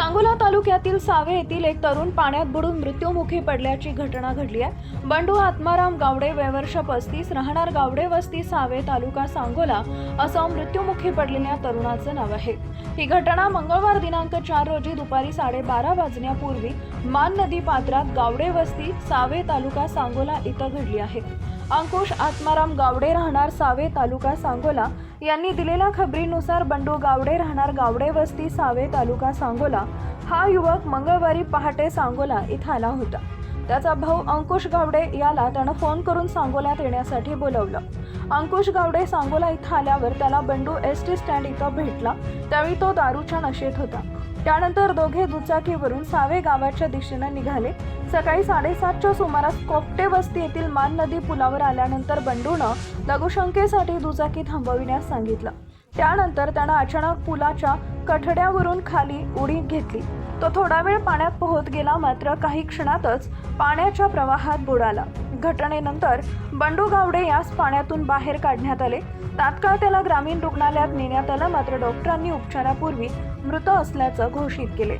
सांगोला तालुक्यातील सावे येथील एक तरुण पाण्यात बुडून मृत्यूमुखी पडल्याची घटना घडली आहे. बंडू आत्माराम गावडे वयवर्ष पस्तीस राहणार गावडे वस्ती सावे तालुका सांगोला असं मृत्यूमुखी पडलेल्या तरुणाचं नाव आहे. ही घटना मंगळवार दिनांक चार रोजी दुपारी साडेबारा वाजण्यापूर्वी मान नदी पात्रात गावडे वस्ती सावे तालुका सांगोला इथं घडली आहे. अंकुश आत्माराम गावडे राहणार सावे तालुका सांगोला. यांनी दिलेल्या खबरीनुसार बंडू गावडे राहणार गावडे वस्ती सावे तालुका सांगोला. हा युवक मंगळवारी पहाटे सांगोला इथं आला होता. त्याचा भाऊ अंकुश गावडे याला त्यानं फोन करून सांगोल्यात येण्यासाठी बोलवलं. अंकुश गावडे सांगोला इथं आल्यावर त्याला बंडू एस टी स्टँड इथं भेटला. त्यावेळी तो दारूच्या नशेत होता. त्यानंतर दोघे दुचाकीवरून सावे गावाच्या दिशेने निघाले. सकाळी साडेसातच्या सुमारास कोपटे वस्ती येथील मान नदी पुलावर आल्यानंतर बंडूनं लघुशंकेसाठी दुचाकी थांबविण्यास सांगितलं. त्यानंतर त्यानं अचानक पुलाच्या कठड्यावरून खाली उडी घेतली. तो थोडा वेळ पाण्यात पोहत गेला मात्र काही क्षणातच पाण्याच्या प्रवाहात बुडाला. घटनेनंतर बंडू गावडे यास पाण्यातून बाहेर काढण्यात आले. तात्काळ त्याला ग्रामीण रुग्णालयात नेण्यात आलं मात्र डॉक्टरांनी उपचारापूर्वी मृत असल्याचं घोषित केले.